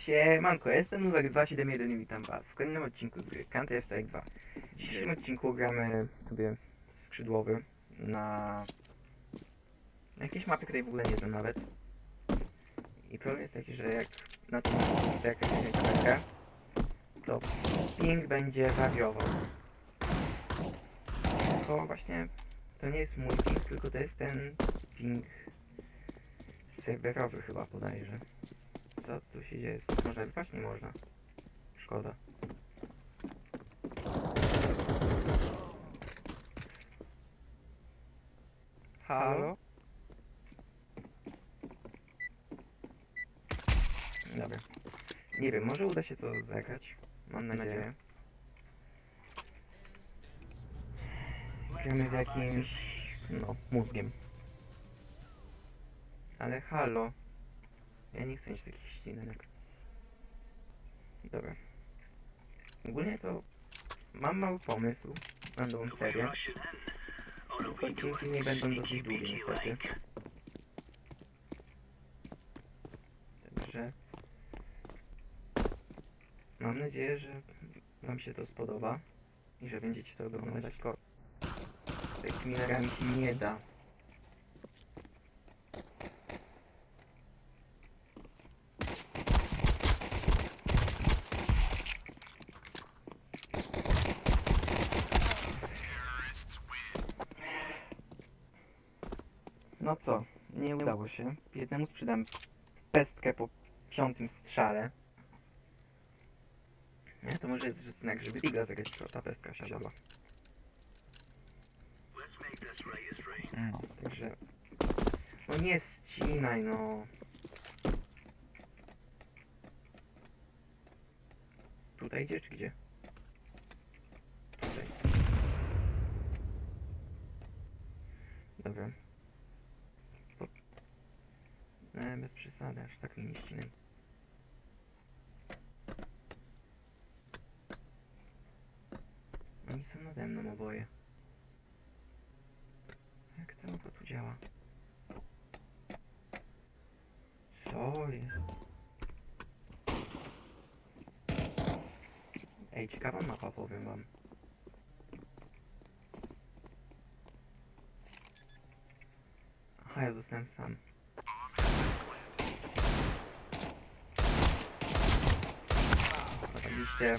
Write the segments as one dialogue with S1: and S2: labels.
S1: Siemanko, jestem Nuzak 271 i witam was w kolejnym odcinku z gry Counter Strike 2. W dzisiejszym odcinku gramy sobie skrzydłowy na... jakiejś mapie, której w ogóle nie znam nawet. I problem jest taki, że jak na tym zakresie kamerkę, to ping będzie wariował. Tylko właśnie to nie jest mój ping, tylko to jest ten ping serwerowy chyba podajże. Co tu się dzieje? Można wyrwać? Nie można. Szkoda. Halo? Dobra. Nie wiem, może uda się to zagrać. Mam nadzieję. Gramy z jakimś, no, mózgiem. Ale halo. Ja nie chcę mieć takich ścinek. Dobra. Ogólnie to mam mały pomysł na nową serię. Odcinki nie będą dosyć długie niestety. Także mam nadzieję, że wam się to spodoba i że będziecie to oglądać. Tylko z takimi się nie da. No co, nie udało się. Jednemu sprzedam pestkę po piątym strzale. Nie, to może jest znak, żeby liga zagrać, skoro ta pestka siadła. No, także... No nie ścinaj, no. Tutaj idzie, czy gdzie? Tutaj. Dobra. Po... E, bez przesady, aż tak mnie nie ścinaj. Oni są nade mną oboje. Jak to to tu działa? Co jest? Ej, ciekawa mapa, powiem wam. Aha, ja zostałem sam. Oczywiście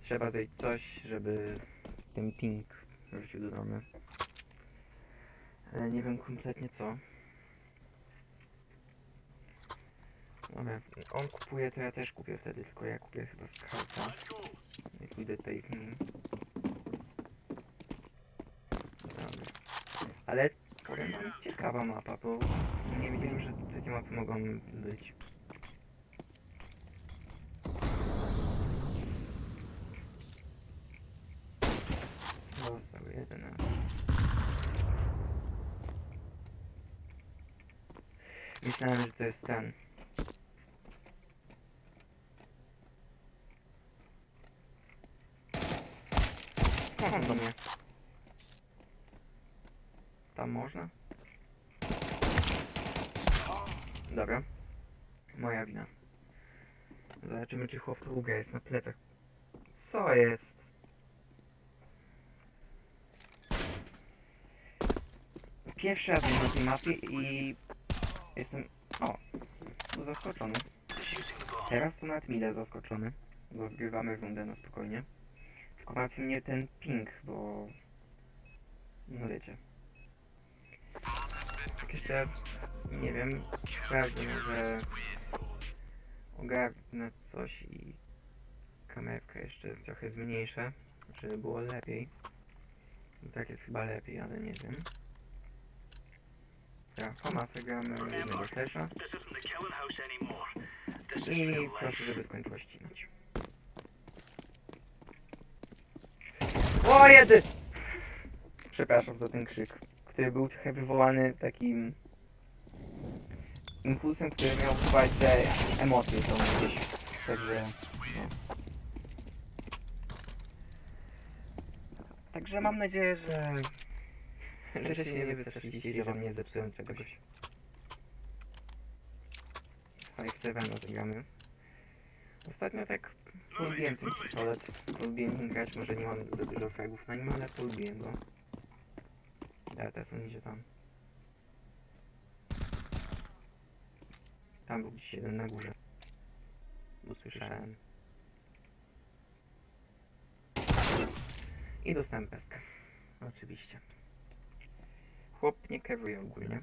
S1: trzeba zrobić coś, żeby ten ping wrócił do normy. Ale nie wiem kompletnie co. Dobra, on kupuje, to ja też kupię wtedy, tylko ja kupię chyba skauta. Jak pójdę tutaj z nim. Dobra. Ale powiem ciekawa mapa, bo nie wiedziałem, że takie mapy mogą być. Został jeden. a- Myślałem, że to jest ten. Skąd do mnie? Tam można? Dobra. Moja wina. Zobaczymy, czy chłop druga jest na plecach. Co jest? Pierwszy raz na tej mapie i jestem... O! Zaskoczony. Teraz to nawet mile zaskoczony, bo wgrywamy rundę na spokojnie. Tylko martwi mnie ten ping, bo... No wiecie. Tak jeszcze... Nie wiem, sprawdzę, że... Ogarnę coś i... Kamerkę jeszcze trochę zmniejszę, żeby było lepiej. No tak jest chyba lepiej, ale nie wiem. Hamasa gramy jednego flesza i proszę, żeby skończyła ścinać. O, jedy! Przepraszam za ten krzyk, który był trochę wywołany takim impulsem, który miał wpływać, że emocje są gdzieś. Także, no. Także mam nadzieję, że że się nie wystraszyliście i że wam nie zepsułem czegoś. X7 zagramy. Ostatnio tak polubiłem ten pistolet. Polubiłem grać, może nie mam za dużo fragów na nim, ale polubiłem go. Dobra, teraz on idzie tam. Tam był gdzieś jeden na górze. Bo słyszałem. I dostałem pestkę. Oczywiście. Chłop nie kewuje ogólnie.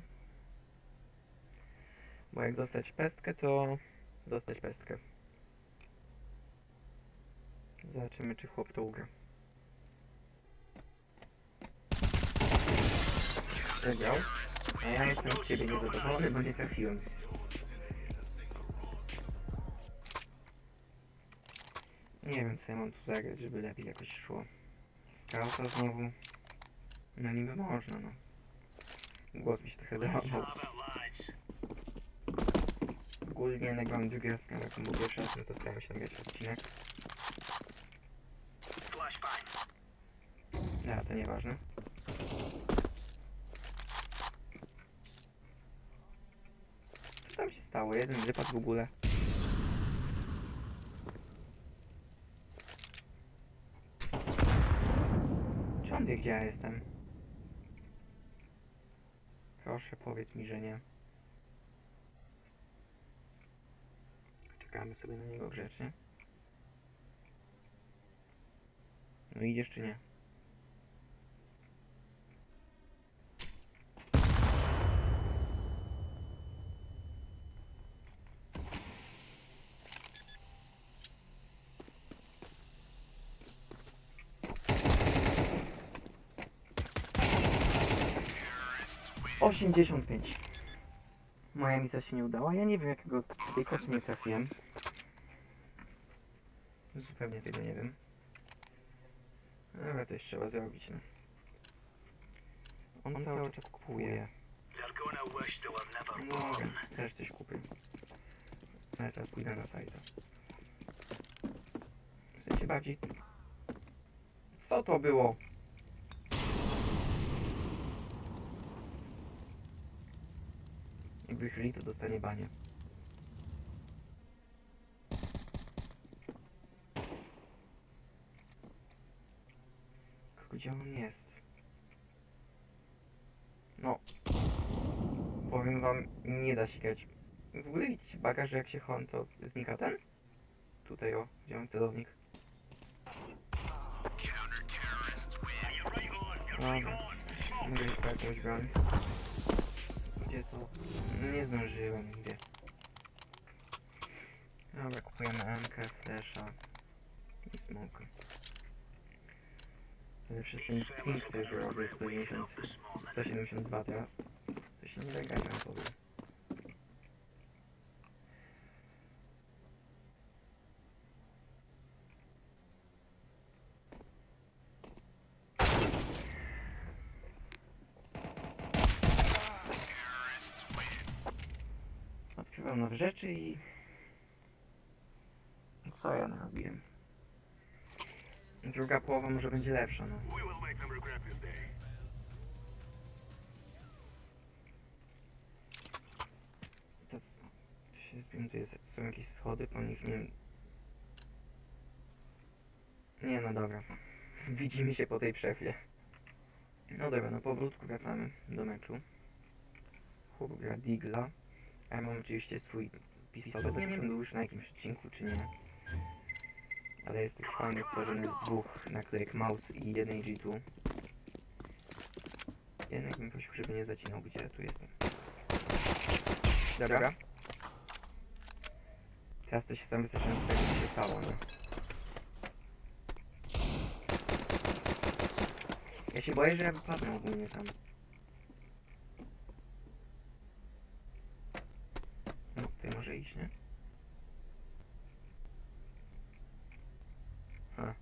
S1: Bo jak dostać pestkę, to dostać pestkę. Zobaczymy, czy chłop to ugra. Wygrał. A ja jestem z ciebie niezadowolony, bo nie trafiłem. Nie wiem, co ja mam tu zagrać, żeby lepiej jakoś szło. Skauta znowu. No niby można, no. Głos mi się trochę załamał. Ogólnie nagrałem drugi raz był pierwszy raz, no to starałem się nagrać odcinek. Ja, to nieważne. Co tam się stało? Jeden wypadł w ogóle. Czy on wie, gdzie ja jestem? Proszę, powiedz mi, że nie. Czekamy sobie na niego grzecznie. No idziesz czy nie? Osiemdziesiąt pięć. Moja misja się nie udała. Ja nie wiem jakiego z tej kosy nie trafiłem. Zupełnie tego nie wiem. Ale coś trzeba zrobić, no. On, cały czas kupuje. No, też coś kupię. Ale teraz pójdę na sajta. W sensie bardziej... Co to było? Jak wychyli, to dostanie banie. Gdzie on jest? No. Powiem wam, nie da się grać. W ogóle widzicie baga, że jak się hon, to znika ten? Tutaj o, gdzie mam celownik. Dobra. Już jakąś broń. Gdzie to? Nie zdążyłem nigdzie. Dobra, kupujemy MK, Flasha i Smoke. Przede wszystkim ping jest 190, 172 teraz. To się nie da grać, wam powiem. Nowe rzeczy i... Co ja narobiłem? Druga połowa może będzie lepsza, no. To, tu się zbiłem, tu jest, są jakieś schody, po nich nie Nie no dobra. Widzimy się po tej przerwie. No dobra, no powrótku wracamy do meczu. Chłop gra Digla. Ja mam oczywiście swój pistolet. Nie wiem, był już na jakimś odcinku, czy nie. Ale jest taki fajny stworzony z dwóch naklejek mouse i jednej G2. Jednak bym prosił, żeby nie zacinał, gdzie ja tu jestem. Dobra. Teraz to się sam wystraszyłem z tego, co się stało, no. Ja się boję, że ja wypadnę ogólnie tam. No, tutaj może iść, nie? Ha.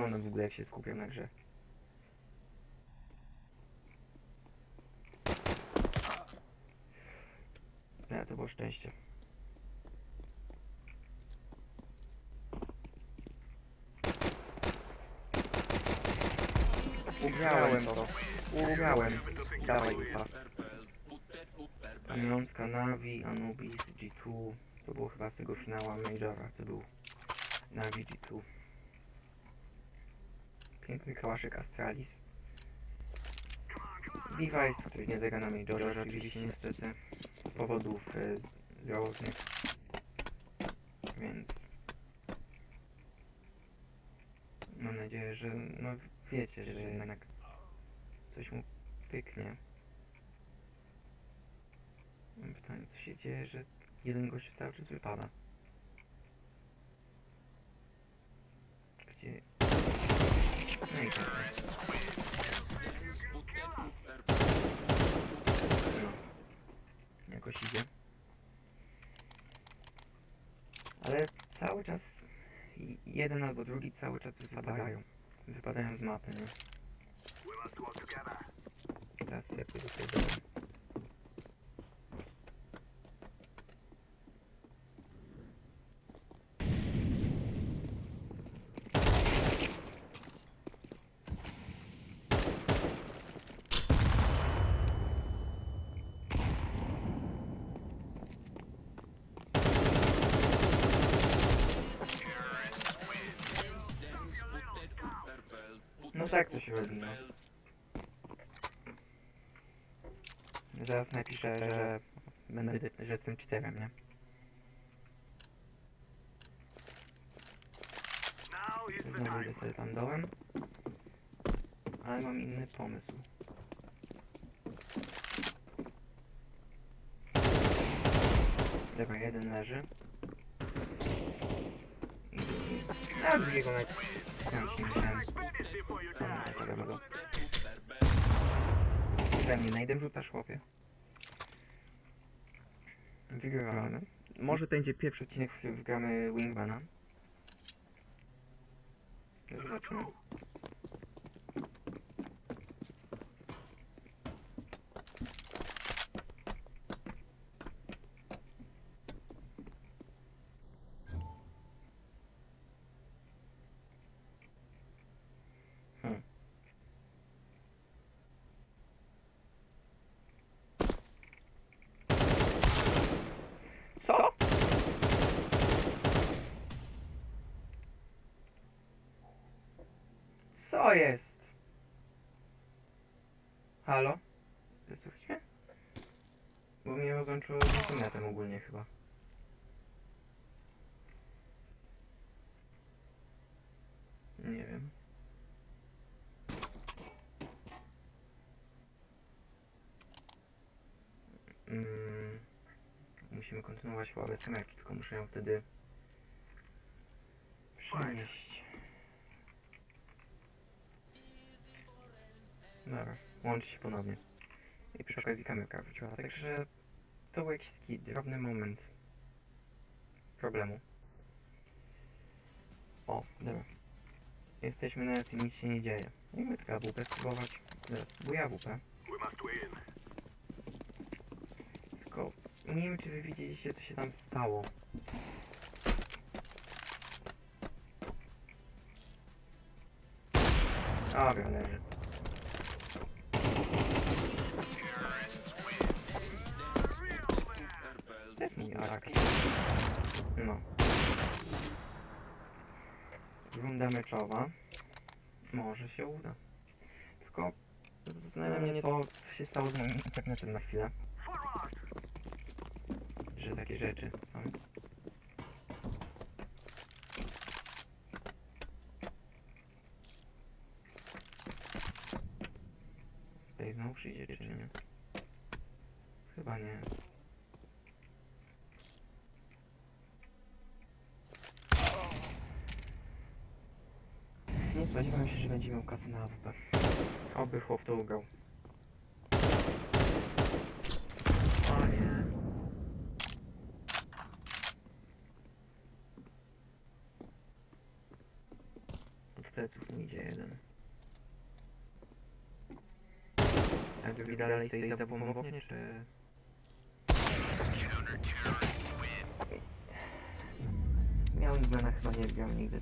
S1: Śmiesznie wygląda w ogóle, jak się skupiam na grze. Nie, to było szczęście. Ugrałem to. Ugrałem. Dawaj, ufa. Pamiątka Navi, Anubis, G2. To było chyba z tego finała Majora, co był Navi G2. Piękny kałaszek Astralis. Device, który nie zagra na Majorze oczywiście niestety z powodów e, zdrowotnych. Więc mam nadzieję, że no wiecie, że jednak coś mu pyknie. Mam pytanie, co się dzieje, że jeden gość cały czas wypada? Gdzie... No i tak. No. Jakoś idzie. Ale cały czas jeden albo drugi cały czas wypadają. Wypadają z mapy, nie? Teraz jak do tego. No tak to się robi, no. Zaraz napiszę, że będę, że jestem cheaterem, nie? Znowu idę sobie tam dołem. Ale mam inny pomysł. Dobra, jeden leży. A drugiego We mnie najdem rzucasz, chłopie. Wygrywamy. Może to będzie pierwszy odcinek, w którym wygramy Wingmana. Zobaczymy. Hmm. Co? Co jest? Halo? Słuchajcie? Bo mnie rozłączyło z internetem ogólnie chyba. Nie wiem. Mm, musimy kontynuować chyba bez kamerki, tylko muszę ją wtedy przenieść. Dobra, łączy się ponownie. I przy okazji kamerka wróciła, także to był jakiś taki drobny moment problemu. O, dobra. Jesteśmy na tym, nic się nie dzieje. Miejmy tylko AWP spróbować. Teraz buja AWP. Tylko nie wiem, czy wy widzieliście, co się tam stało. Dobra, leży. Runda meczowa. Może się uda. Tylko zastanawia mnie to, co się stało z moim internetem na chwilę. Że takie rzeczy są. Tutaj znowu przyjdzie, czy nie? Chyba. Nie spodziewałem się, że będzie miał kasę na AWP. Oby chłop to ugrał. O nie. Od pleców mi idzie jeden. A drugi dalej stoi za bombą w oknie, czy... Miał Ingmana chyba nie wziął nigdy.